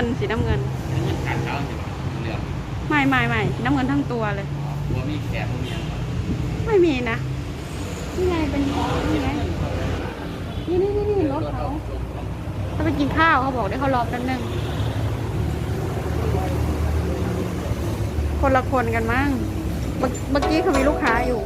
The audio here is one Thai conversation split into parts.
น้ำเงินสีน้ำเงินเงินขาดเขาใช่ปะเหลืองไม่ไม่ไม่สีน้ำเงินทั้งตัวเลยบัวมีแขกบัวมีอะไรไม่มีนะนี่ไงเป็นนี่ไงนี่นี่นี่นี่รถเขาเขาไปกินข้าวเขาบอกเดี๋ยวเขารอแป๊บนึงคนละคนกันมั้งเมื่อเมื่อกี้เขามีลูกค้าอยู่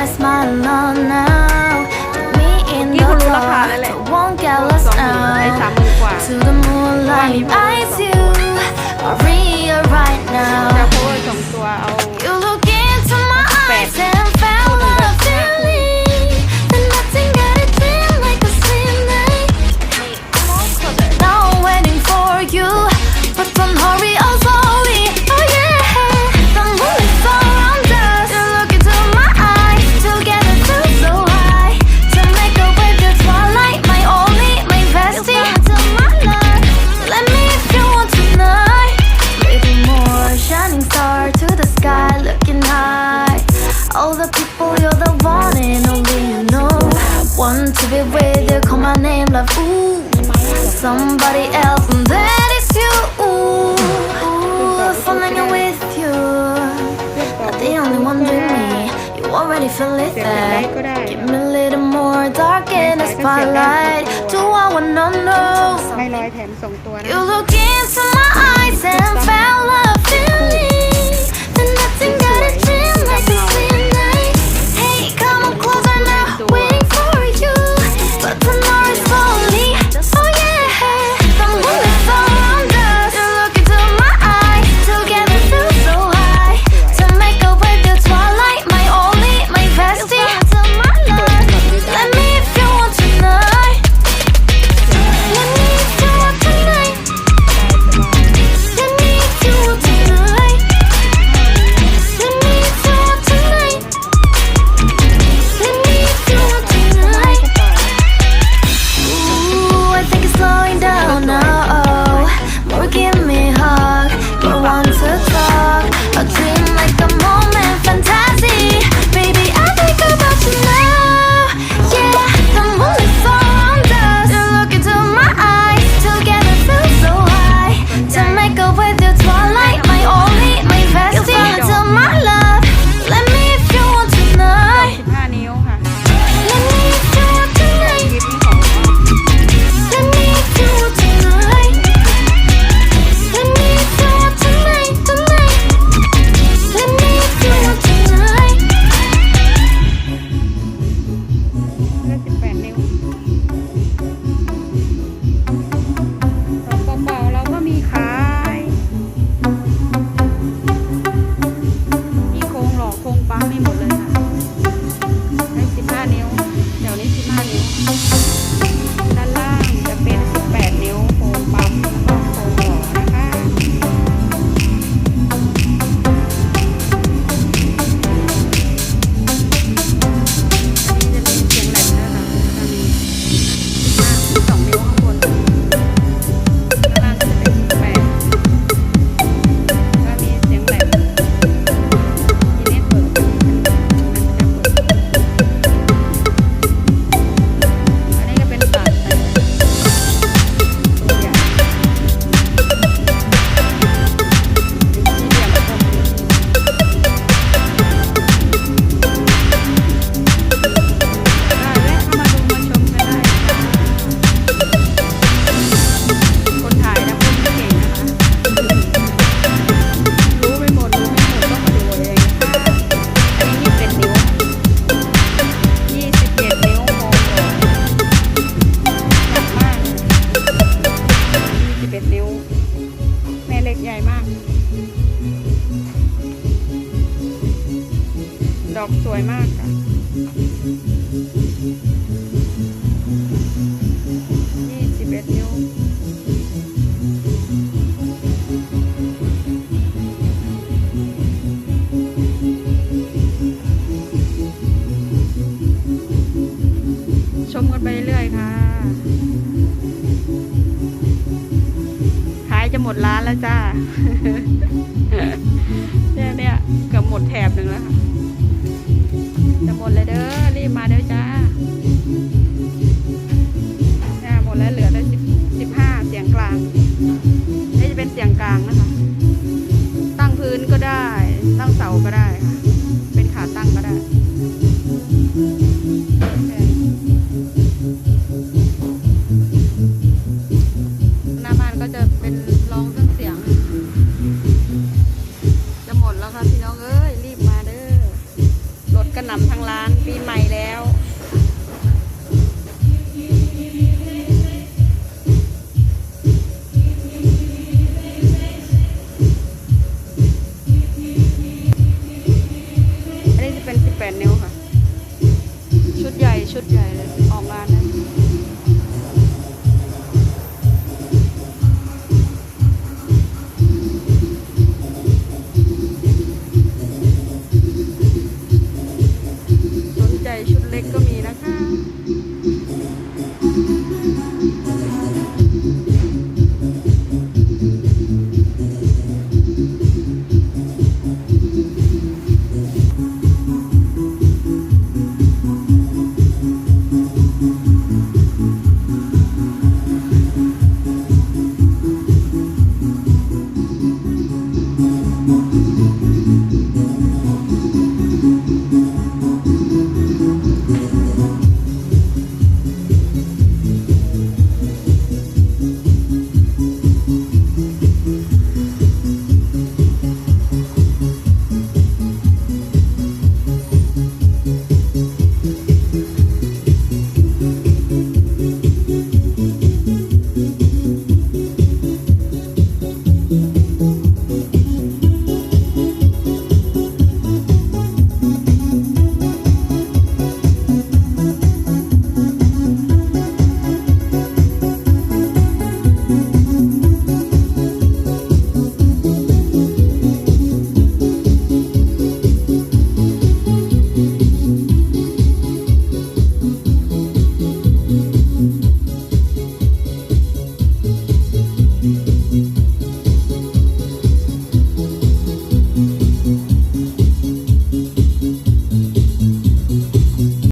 with a bright smile on now. Put me in เมื่อกี้ the เขารู้ราคาแล้ว dark, แหละ so won't get ส lost องหมื่นไอ้สามห now. มื่นกว่า To the moonlight, eyes you call my name like ooh Somebody else and that is you. Ooh, ooh falling with you. Not the only one doing me. You already feel it there. Give me a little more dark in the spotlight. Do I wanna know? You look into ชมกันไปเรื่อยค่ะ ขายจะหมดร้านแล้วจ้า เนี่ยเนี่ยเกือบหมดแถบหนึ่งแล้วค่ะ จะหมดเลยเด้อ รีบมาเด้อางนะคะ ตั้งพื้นก็ได้ ตั้งเสาก็ได้ค่ะ